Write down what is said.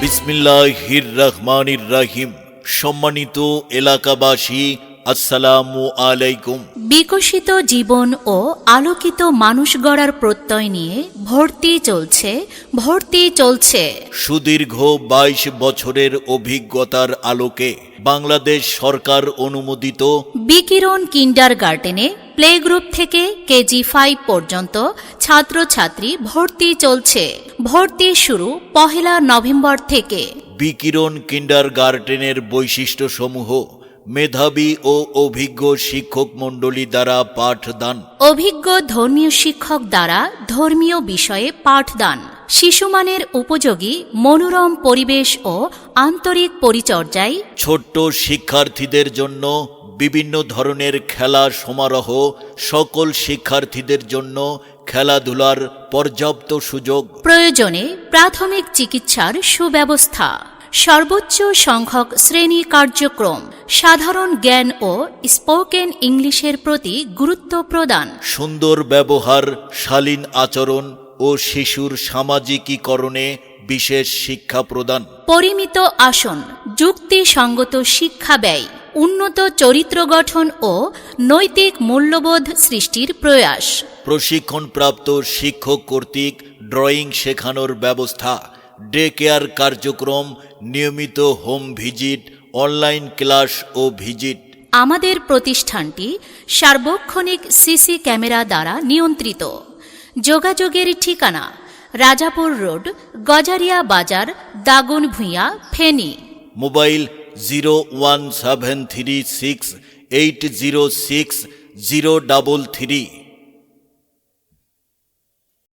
বিসমিল্লাহির রহমানির রাহিম সম্মানিত এলাকাবাসী আসসালামু আলাইকুম। বিকশিত জীবন ও আলোকিত মানুষ গড়ার প্রত্যয় নিয়ে ভর্তি চলছে ভর্তি চলছে। সুদীর্ঘ ২২ বছরের অভিজ্ঞতার আলোকে বাংলাদেশ সরকার অনুমোদিত বিকিরণ কিন্ডার গার্ডেনে প্লে গ্রুপ থেকে কেজি ফাইভ পর্যন্ত ছাত্রছাত্রী ভর্তি চলছে। ভর্তি শুরু পহেলা নভেম্বর থেকে। বিকিরণ কিন্ডার গার্ডেনের বৈশিষ্ট্যসমূহ মেধাবী ও অভিজ্ঞ শিক্ষক মণ্ডলী দ্বারা পাঠদান। অভিজ্ঞ ধর্মীয় শিক্ষক দ্বারা ধর্মীয় বিষয়ে পাঠদান। শিশুমানের উপযোগী মনোরম পরিবেশ ও আন্তরিক পরিচর্যায় ছোট্ট শিক্ষার্থীদের জন্য বিভিন্ন ধরনের খেলা সমারোহ সকল শিক্ষার্থীদের জন্য খেলাধুলার পর্যাপ্ত সুযোগ। প্রয়োজনে প্রাথমিক চিকিৎসার সুব্যবস্থা। সর্বোচ্চ সংখ্যক শ্রেণি কার্যক্রম। সাধারণ জ্ঞান ও স্পোকেন ইংলিশের প্রতি গুরুত্ব প্রদান। সুন্দর ব্যবহার শালীন আচরণ ও শিশুর সামাজিকীকরণে বিশেষ শিক্ষা প্রদান। পরিমিত আসন যুক্তিসঙ্গত শিক্ষা ব্যয় উন্নত চরিত্র গঠন ও নৈতিক মূল্যবোধ সৃষ্টির প্রয়াস। প্রশিক্ষণপ্রাপ্ত শিক্ষক কর্তৃক ড্রয়িং শেখানোর ব্যবস্থা ডে কেয়ার কার্যক্রম নিয়মিত হোম ভিজিট অনলাইন ক্লাস ও ভিজিট। আমাদের প্রতিষ্ঠানটি সার্বক্ষণিক সিসি ক্যামেরা দ্বারা নিয়ন্ত্রিত। যোগাযোগের ঠিকানা, রাজাপুর রোড, গজারিয়া বাজার, Dagan Bhuiyan, Feni. Mobile zero one seven three six eight zero six zero double three.